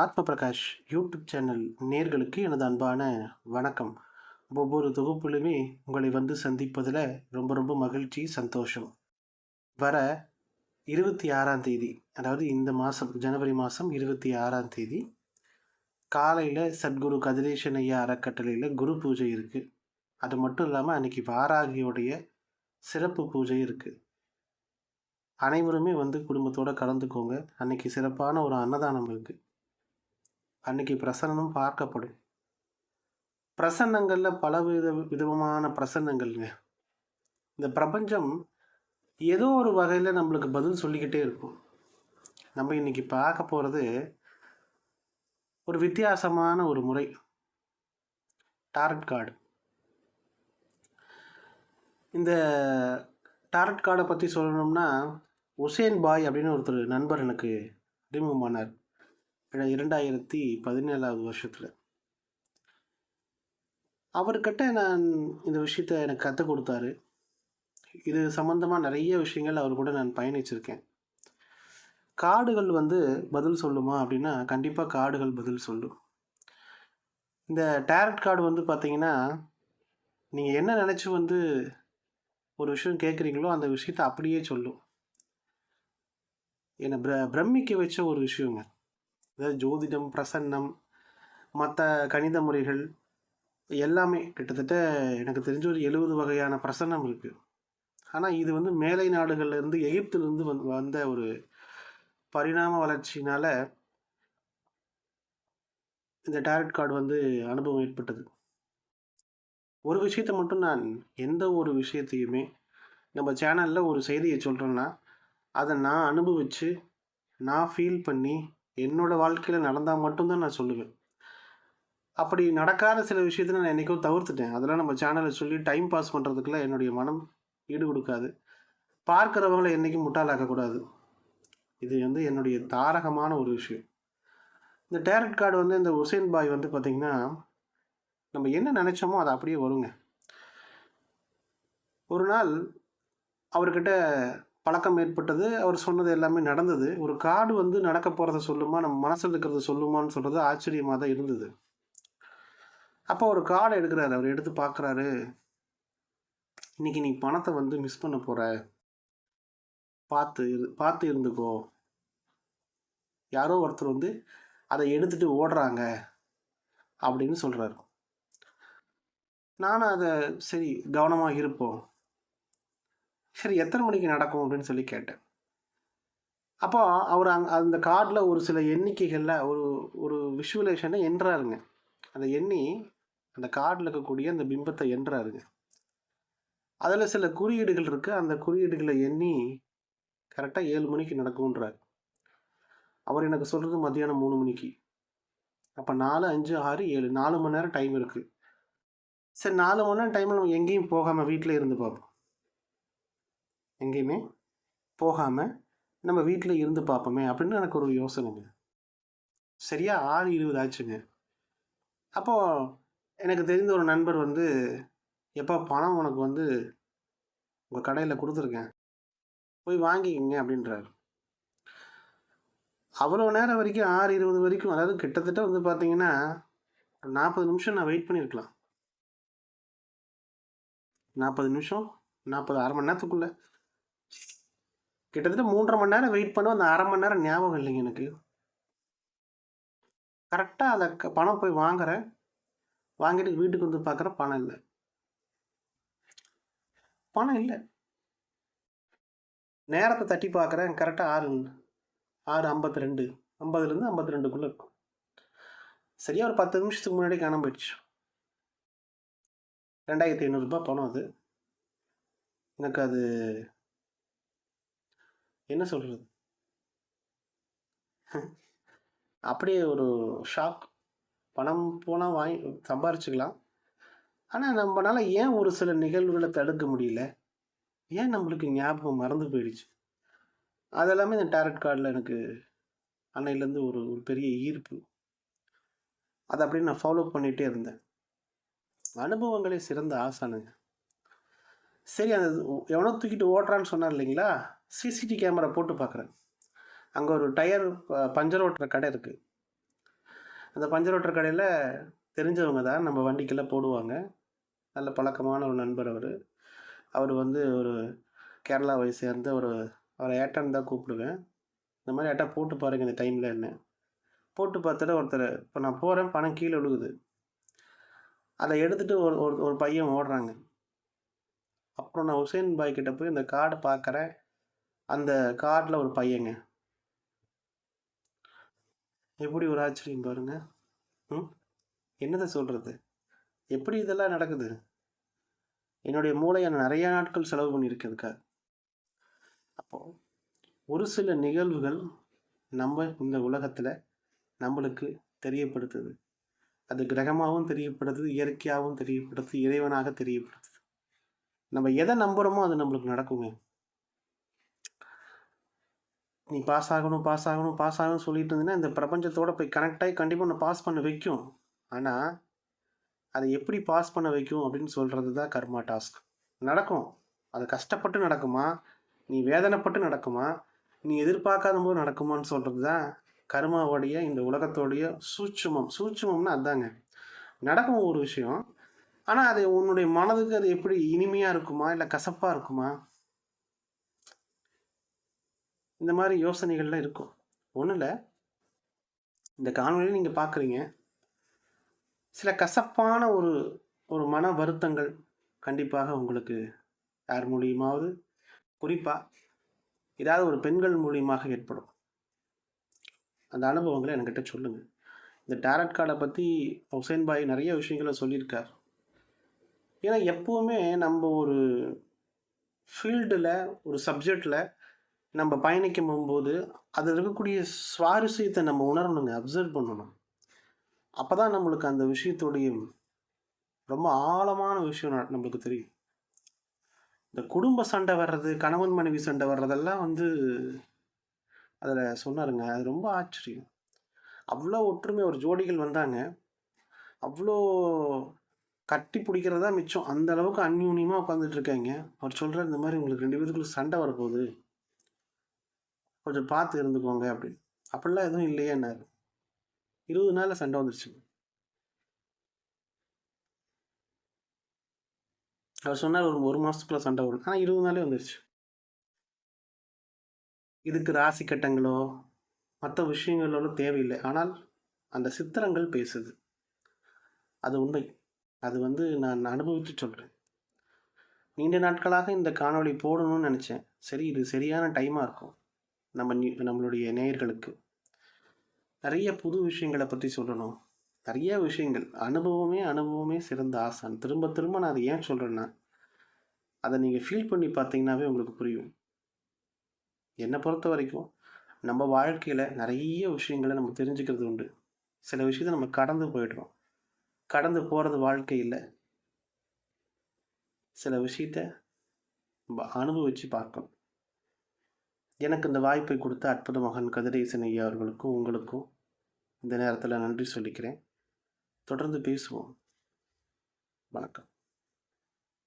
ஆத்ம Prakash YouTube channel நேர்களுக்கு எனது அன்பான வணக்கம். ஒவ்வொரு தொகுப்பிலுமே உங்களை வந்து சந்திப்பதில் ரொம்ப ரொம்ப மகிழ்ச்சி சந்தோஷம். வர இருபத்தி ஆறாம் தேதி அதாவது இந்த மாதம் ஜனவரி மாதம் இருபத்தி ஆறாம் தேதி காலையில் சத்குரு கதிரேசன் ஐயா அறக்கட்டளையில் குரு பூஜை இருக்குது அது மட்டும் இல்லாமல் அன்றைக்கி வாராகியோடைய சிறப்பு பூஜை இருக்குது அனைவருமே வந்து குடும்பத்தோடு கலந்துக்கோங்க. அன்றைக்கி சிறப்பான ஒரு அன்னதானம் இருக்குது அன்னைக்கு பிரசன்னமும் பார்க்கப்படும். பிரசன்னங்களில் பல வித விதமான பிரசன்னங்கள்ங்க. இந்த பிரபஞ்சம் ஏதோ ஒரு வகையில் நம்மளுக்கு பதில் சொல்லிக்கிட்டே இருக்கும். நம்ம இன்னைக்கு பார்க்க போகிறது ஒரு வித்தியாசமான ஒரு முறை. Tarot card. இந்த டாரட் கார்டை பற்றி சொல்லணும்னா உசேன் பாய் அப்படின்னு ஒருத்தர் நண்பர் எனக்கு அறிமுகமானார். இரண்டாயிரத்தி பதினேழாவது வருஷத்தில். அவர்கிட்ட நான் இந்த விஷயத்த எனக்கு கற்றுக் கொடுத்தாரு. இது சம்மந்தமாக நிறைய விஷயங்கள் அவர் கூட நான் பயணிச்சிருக்கேன். காடுகள் வந்து பதில் சொல்லுமா அப்படின்னா கண்டிப்பாக காடுகள் பதில் சொல்லும். இந்த டேரட் கார்டு வந்து பார்த்தீங்கன்னா நீங்கள் என்ன நினச்சி வந்து ஒரு விஷயம் கேட்குறீங்களோ அந்த விஷயத்த அப்படியே சொல்லும். என்னை பிர பிரமிக்க வச்ச ஒரு விஷயங்க. அதாவது ஜோதிடம் பிரசன்னம் மற்ற கணித முறைகள் எல்லாமே கிட்டத்தட்ட எனக்கு தெரிஞ்ச ஒரு எழுபது வகையான பிரசன்னம் இருக்குது ஆனால் இது வந்து மேலை நாடுகள்லேருந்து எகிப்துலேருந்து எகிப்திலிருந்து வந்து வந்த ஒரு பரிணாம வளர்ச்சியினால் இந்த டேரட் கார்டு வந்து அனுபவம் ஏற்பட்டது. ஒரு விஷயத்தை மட்டும் நான் எந்த ஒரு விஷயத்தையுமே நம்ம சேனலில் ஒரு செய்தியை சொல்கிறேன்னா அதை நான் அனுபவித்து நான் ஃபீல் பண்ணி என்னோடய வாழ்க்கையில் நடந்தால் மட்டும்தான் நான் சொல்லுவேன். அப்படி நடக்காத சில விஷயத்தை நான் என்றைக்கும் தவிர்த்துட்டேன். அதெல்லாம் நம்ம சேனலில் சொல்லி டைம் பாஸ் பண்ணுறதுக்குலாம் என்னுடைய மனம் ஈடு கொடுக்காது. பார்க்குறவங்கள என்றைக்கும் முட்டாளாக்கக்கூடாது இது வந்து என்னுடைய தாரகமான ஒரு விஷயம். இந்த டேரட் கார்டு வந்து இந்த உசேன் பாய் வந்து பார்த்திங்கன்னா நம்ம என்ன நினச்சோமோ அது அப்படியே வருங்க. ஒரு நாள் அவர்கிட்ட பழக்கம் ஏற்பட்டது. அவர் சொன்னது எல்லாமே நடந்தது. ஒரு காடு வந்து நடக்க போகிறத சொல்லுமா? நம்ம மனசில் இருக்கிறத சொல்லுமான்னு சொல்கிறது ஆச்சரியமாக தான் இருந்தது. அப்போ ஒரு கார்டை எடுக்கிறாரு. அவர் எடுத்து பார்க்குறாரு. இன்னைக்கு நீ பணத்தை வந்து மிஸ் பண்ண போகிற பார்த்து இரு பார்த்து இருந்துக்கோ. யாரோ ஒருத்தர் வந்து அதை எடுத்துகிட்டு ஓடுறாங்க அப்படின்னு சொல்கிறாரு நானும் அதை சரி கவனமாக இருப்போம். சரி எத்தனை மணிக்கு நடக்கும் அப்படின்னு சொல்லி கேட்டேன். அப்போ அவர் அங் அந்த கார்டில் ஒரு சில எண்ணிக்கைகளில் ஒரு ஒரு விஷுவலேஷனை என்றாருங்க. அந்த எண்ணி அந்த கார்டில் இருக்கக்கூடிய அந்த பிம்பத்தை என்றாருங்க. அதில் சில குறியீடுகள் இருக்குது அந்த குறியீடுகளை எண்ணி கரெக்டாக ஏழு மணிக்கு நடக்கும்ன்றார். அவர் எனக்கு சொல்கிறது மத்தியானம் மூணு மணிக்கு. அப்போ நாலு அஞ்சு ஆறு ஏழு நாலு மணி நேரம் டைம் இருக்குது சரி நாலு மணி நேரம் டைமில் நம்ம எங்கேயும் போகாமல் வீட்டில் இருந்து பார்ப்போம் எங்கேயுமே போகாமல் நம்ம வீட்டில் இருந்து பார்ப்போமே அப்படின்னு எனக்கு ஒரு யோசனைங்க. சரியா ஆறு இருபது ஆச்சுங்க. அப்போது எனக்கு தெரிந்த ஒரு நண்பர் வந்து எப்போ பணம் உனக்கு வந்து உங்கள் கடையில் கொடுத்துருக்கேன். போய் வாங்கிக்கங்க அப்படின்றாரு. அவ்வளோ நேரம் வரைக்கும் ஆறு இருபது வரைக்கும் அதாவது கிட்டத்தட்ட வந்து பார்த்தீங்கன்னா ஒரு நாற்பது நிமிஷம் நான் வெயிட் பண்ணியிருக்கலாம் நாற்பது நிமிஷம் நாற்பது அரை மணி நேரத்துக்குள்ளே. கிட்டத்தட்ட மூன்றரை மணி நேரம் வெயிட் பண்ணுவோம் அந்த அரை மணி நேரம் ஞாபகம் இல்லைங்க எனக்கு. கரெக்டாக அதை க- பணம் போய் வாங்குறேன். வாங்கிட்டு வீட்டுக்கு வந்து பார்க்குறேன் பணம் இல்லை. பணம் இல்லை. நேரத்தை தட்டி பார்க்குறேன் கரெக்டாக ஆறு ஆறு ஐம்பத்தி ரெண்டு ஐம்பதுலேருந்து ஐம்பத்தி ரெண்டுக்குள்ளே இருக்கும். சரியா ஒரு பத்து நிமிஷத்துக்கு முன்னாடி காணாம போயிடுச்சு. ரெண்டாயிரத்தி ஐநூறுரூபா பணம் அது. எனக்கு அது என்ன சொல்கிறது அப்படியே ஒரு ஷாக் பணம் போனால் வாங்கி சம்பாரிச்சுக்கலாம். ஆனால் நம்மளால ஏன் ஒரு சில நிகழ்வுகளை தடுக்க முடியல? ஏன் நம்மளுக்கு ஞாபகம் மறந்து போயிடுச்சு? அதெல்லாமே இந்த டேரட் கார்டில் எனக்கு அன்னையிலேருந்து ஒரு ஒரு பெரிய ஈர்ப்பு. அதை அப்படியே நான் ஃபாலோ பண்ணிகிட்டே இருந்தேன். அனுபவங்களே சிறந்த ஆசானுங்க. சரி அந்த எவனோ தூக்கிட்டு ஓட்டுறான்னு சொன்னார் இல்லைங்களா? சிசிடி கேமரா போட்டு பார்க்குறேன் அங்கே ஒரு டயர் பஞ்சர் ஓட்டுற கடை இருக்குது அந்த பஞ்சர் ஓட்டுற கடையில் தெரிஞ்சவங்க தான் நம்ம வண்டிக்கெல்லாம் போடுவாங்க. நல்ல பழக்கமான ஒரு நண்பர் அவர். அவர் வந்து ஒரு கேரளாவை சேர்ந்த ஒரு அவரை ஏட்டான்னு தான் கூப்பிடுவேன். இந்த மாதிரி ஏட்டா போட்டு பாருங்கள் இந்த டைமில் என்ன. போட்டு பார்த்துட்டு ஒருத்தர் இப்போ நான் போகிறேன் பணம் கீழே விழுகுது. அதை எடுத்துகிட்டு ஒரு ஒரு ஒரு பையன் ஓடுறாங்க. அப்புறம் நான் ஹுசேன் பாய் கிட்ட போய் இந்த கார்டை பார்க்குறேன் அந்த கார்டில் ஒரு பையங்க. எப்படி ஒரு ஆச்சரியம் பாருங்க. ம்? என்னதை சொல்கிறது எப்படி இதெல்லாம் நடக்குது? என்னுடைய மூளையை நிறைய நாட்கள் செலவு பண்ணியிருக்கிறதுக்காக அப்போது ஒரு சில நிகழ்வுகள் நம்ம இந்த உலகத்தில் நம்மளுக்கு தெரியப்படுத்துது. அது கிரகமாகவும் தெரியப்படுத்துது இயற்கையாகவும் தெரியப்படுத்துது இறைவனாக தெரியப்படுத்துது. நம்ம எதை நம்புகிறோமோ அது நம்மளுக்கு நடக்குங்க. நீ பாஸ் ஆகணும் பாஸ் ஆகணும் பாஸ் ஆகணும்னு சொல்லிட்டு இருந்தீங்கன்னா இந்த பிரபஞ்சத்தோட போய் கனெக்ட் ஆகி கண்டிப்பாக ஒன்று பாஸ் பண்ண வைக்கும். ஆனால் அதை எப்படி பாஸ் பண்ண வைக்கும் அப்படின்னு சொல்கிறது தான் கர்மா டாஸ்க் நடக்கும். அது கஷ்டப்பட்டு நடக்குமா? நீ வேதனைப்பட்டு நடக்குமா? நீ எதிர்பார்க்காத போது நடக்குமான்னு சொல்கிறது தான் கர்மாவோடைய இந்த உலகத்தோடைய சூட்சுமம். சூட்சுமம்னா அதுதாங்க நடக்கும் ஒரு விஷயம். ஆனால் அது உன்னுடைய மனதுக்கு அது எப்படி இனிமையாக இருக்குமா? இல்லை கசப்பாக இருக்குமா? இந்த மாதிரி யோசனைகள்லாம் இருக்கும். ஒன்றும் இல்லை இந்த காணொலியில் நீங்கள் பார்க்குறீங்க சில கசப்பான ஒரு ஒரு மன வருத்தங்கள் கண்டிப்பாக உங்களுக்கு யார் மூலியமாவது குறிப்பாக ஏதாவது ஒரு பெண்கள் மூலியமாக ஏற்படும். அந்த அனுபவங்களை என்கிட்ட சொல்லுங்கள் இந்த டேரட் கார்டை பற்றி ஹுசேன் பாய் நிறைய விஷயங்களை சொல்லியிருக்கார். ஏன்னா எப்போவுமே நம்ம ஒரு ஃபீல்டில் ஒரு சப்ஜெக்டில் நம்ம பயணிக்கும் போகும்போது அதில் இருக்கக்கூடிய சுவாரஸ்யத்தை நம்ம உணரணுங்க அப்சர்வ் பண்ணணும். அப்போ தான் நம்மளுக்கு அந்த விஷயத்துடைய ரொம்ப ஆழமான விஷயம் நம்மளுக்கு தெரியும். இந்த குடும்ப சண்டை வர்றது கணவன் மனைவி சண்டை வர்றதெல்லாம் வந்து அதில் சொன்னாருங்க அது ரொம்ப ஆச்சரியம். அவ்வளோ ஒற்றுமை ஒரு ஜோடிகள் வந்தாங்க. அவ்வளோ கட்டி பிடிக்கிறதா மிச்சம். அந்த அளவுக்கு அந்யூன்யமாக உட்காந்துட்டு இருக்காங்க. அவர் சொல்கிறார் இந்த மாதிரி உங்களுக்கு ரெண்டு பேருக்குள்ள சண்டை வரப்போகுது. கொஞ்சம் பார்த்து இருந்துக்கோங்க அப்படின்னு. அப்படிலாம் எதுவும் இல்லையேன்னாரு இருபது நாளில் சண்டை வந்துருச்சு. அவர் சொன்னார் ஒரு ஒரு மாதத்துக்குள்ளே சண்டை வரும். ஆனால் இருபது நாளே வந்துருச்சு. இதுக்கு ராசி கட்டங்களோ மற்ற விஷயங்களோ தேவையில்லை. ஆனால் அந்த சித்திரங்கள் பேசுது. அது உண்மை. அது வந்து நான் அனுபவித்து சொல்கிறேன் நீண்ட நாட்களாக இந்த காணொளி போடணும்னு நினச்சேன். சரி இது சரியான டைமாக இருக்கும். நம்ம நம்மளுடைய நேயர்களுக்கு. நிறைய புது விஷயங்களை பற்றி சொல்லணும். நிறைய விஷயங்கள். அனுபவமே அனுபவமே சிறந்த ஆசான். திரும்ப திரும்ப நான் அதை ஏன் சொல்கிறேன்னா அதை நீங்கள் ஃபீல் பண்ணி பார்த்தீங்கன்னாவே உங்களுக்கு புரியும். என்னை பொறுத்த வரைக்கும் நம்ம வாழ்க்கையில் நிறைய விஷயங்களை நம்ம தெரிஞ்சுக்கிறது உண்டு. சில விஷயத்த நம்ம கடந்து போயிடுறோம். கடந்து போகிறது வாழ்க்கையில் சில விஷயத்த நம்ம அனுபவித்து பார்க்கணும். எனக்கு இந்த வாய்ப்பை கொடுத்த அற்புத மகன் கதிரேசன் ஐயா அவர்களுக்கும் உங்களுக்கும் இந்த நேரத்தில் நன்றி சொல்லிக்கிறேன். தொடர்ந்து பேசுவோம். வணக்கம்.